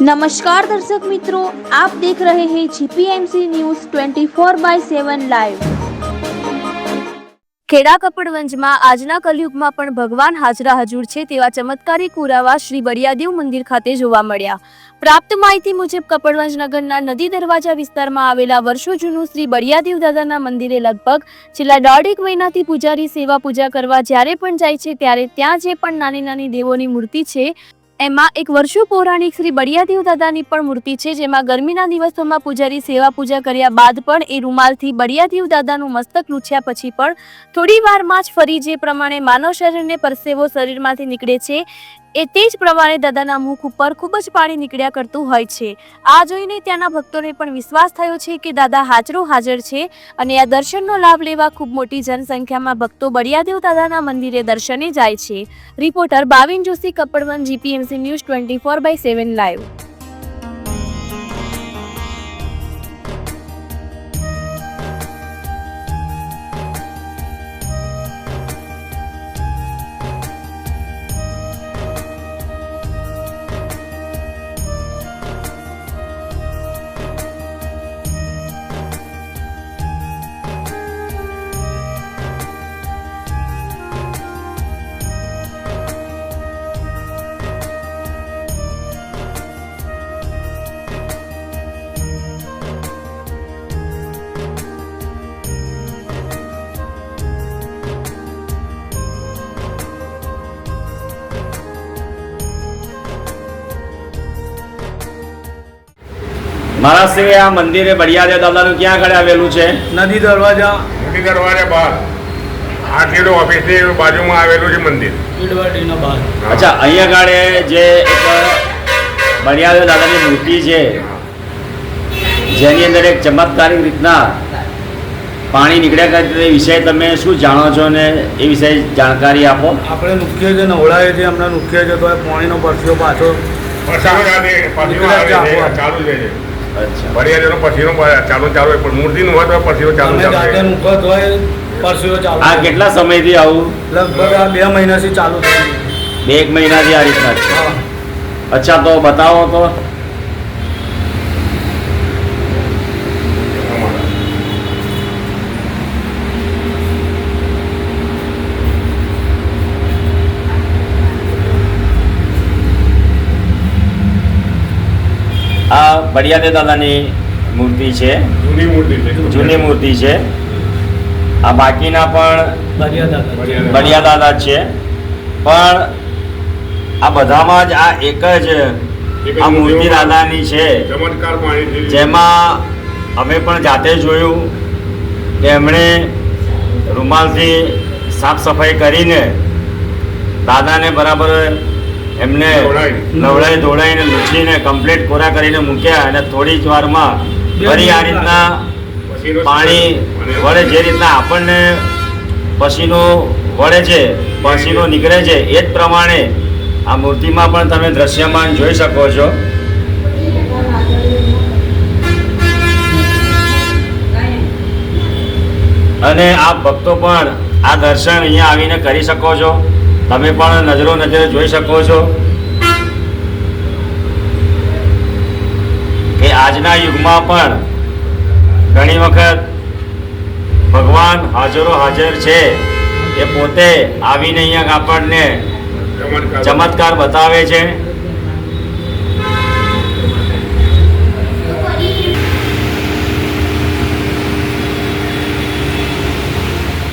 નમસ્કાર દર્શક મિત્રો, આપ દેખ રહે હે GPMC news 24 by 7 live. Kheda કપડવંજમાં આજના કલયુગમાં પણ ભગવાન હાજરા હજુર છે તેવા ચમત્કારી પુરાવા શ્રી બરિયાદેવ મંદિર ખાતે જોવા મળ્યા. પ્રાપ્ત માહિતી મુજબ કપડવંજ નગરના નદી દરવાજા વિસ્તારમાં આવેલા વર્ષો જૂનું શ્રી બરિયાદેવ દાદાના મંદિરે લગભગ છેલ્લા દોઢેક મહિનાથી પૂજારી સેવા પૂજા કરવા જ્યારે પણ જાય છે, ત્યારે ત્યાં જે પણ નાની નાની દેવોની મૂર્તિ છે એમાં એક વર્ષો પૌરાણિક શ્રી બળિયાદેવ દાદાની પણ મૂર્તિ છે, જેમાં ગરમીના દિવસોમાં પૂજારી સેવા પૂજા કર્યા બાદ પણ એ રૂમાલથી બળિયાદેવ દાદાનું મસ્તક લૂછ્યા પછી પણ થોડી વારમાં જ ફરી જે પ્રમાણે માનવ શરીરને પરસેવો શરીરમાંથી નીકળે છે એ તે જ પ્રમાણે દાદાના મુખ ઉપર ખૂબ જ પાણી નીકળ્યા કરતું હોય છે. આ જોઈને ત્યાંના ભક્તોને પણ વિશ્વાસ થયો છે કે દાદા હાજરો હાજર છે અને આ દર્શનનો લાભ લેવા ખૂબ મોટી જનસંખ્યામાં ભક્તો બળિયાદેવ દાદાના મંદિરે દર્શને જાય છે. Reporter Bhavin Joshi Kapadvanj GPMC news twenty four by seven live. મારા શ્રી આ મંદિરે બળિયાદેવ દાદાનું ક્યાં આગળ આવેલું છે? નદી દરવાજા. નદી દરવાજા બહાર આરટીઓ ઓફિસની બાજુમાં આવેલું છે મંદિર. અચ્છા અહીંયા આગળ જે એક બળિયાદેવ દાદાની મૂર્તિ છે જેની અંદર એક ચમત્કારી રીતના પાણી નીકળ્યા કરે તે વિષય તમે શું જાણો છો ને એ વિષય જાણકારી આપો? આપણે મુખ્ય જે નવડાવે છે હમણાં મુખ્ય છે તો પાણીનો પરસ્યો પાછો ચાલુ રહે છે. અચ્છા. બળિયાદેવનો પછીનો ચાલુ ચાલુ હોય પણ મૂર્તિનું હોય તો પછીનો ચાલુ. ચાલુ હોય પરસીનો ચાલુ. આ કેટલા સમયથી આવું? લગભગ આ બે મહિનાથી ચાલુ થયું બે એક મહિનાથી આ રીતના છે. અચ્છા તો બતાવો તો. આ બડિયાદે દાદાની મૂર્તિ છે. જૂની મૂર્તિ છે. જૂની મૂર્તિ છે. આ બાકીના પણ બળિયા દાદા જ છે. પણ આ બધામાં જ આ એક જ આ મૂર્તિ દાદાની છે. જેમાં અમે પણ જાતે જોયું કે એમણે રૂમાલથી સાફ સફાઈ કરીને દાદાને બરાબર એમને. નવડાઈ ધોડાઈને લૂછીને કમ્પ્લીટ કોરા કરીને મૂક્યા અને થોડી જ વારમાં ફરી આ રીતના પાણી વળે જે રીતના આપણને પસીનો વળે છે પસીનો નીકળે છે એ જ પ્રમાણે આ મૂર્તિમાં પણ તમે દ્રશ્યમાન જોઈ શકો છો અને આ ભક્તો પણ આ દર્શન અહીંયા આવીને કરી શકો છો તમે પણ નજરો નજરે જોઈ શકો છો કે આજના યુગમાં પણ ઘણી વખત ભગવાન હાજરો હાજર છે એ પોતે આવીને અહીંયા આપણને ચમત્કાર બતાવે છે.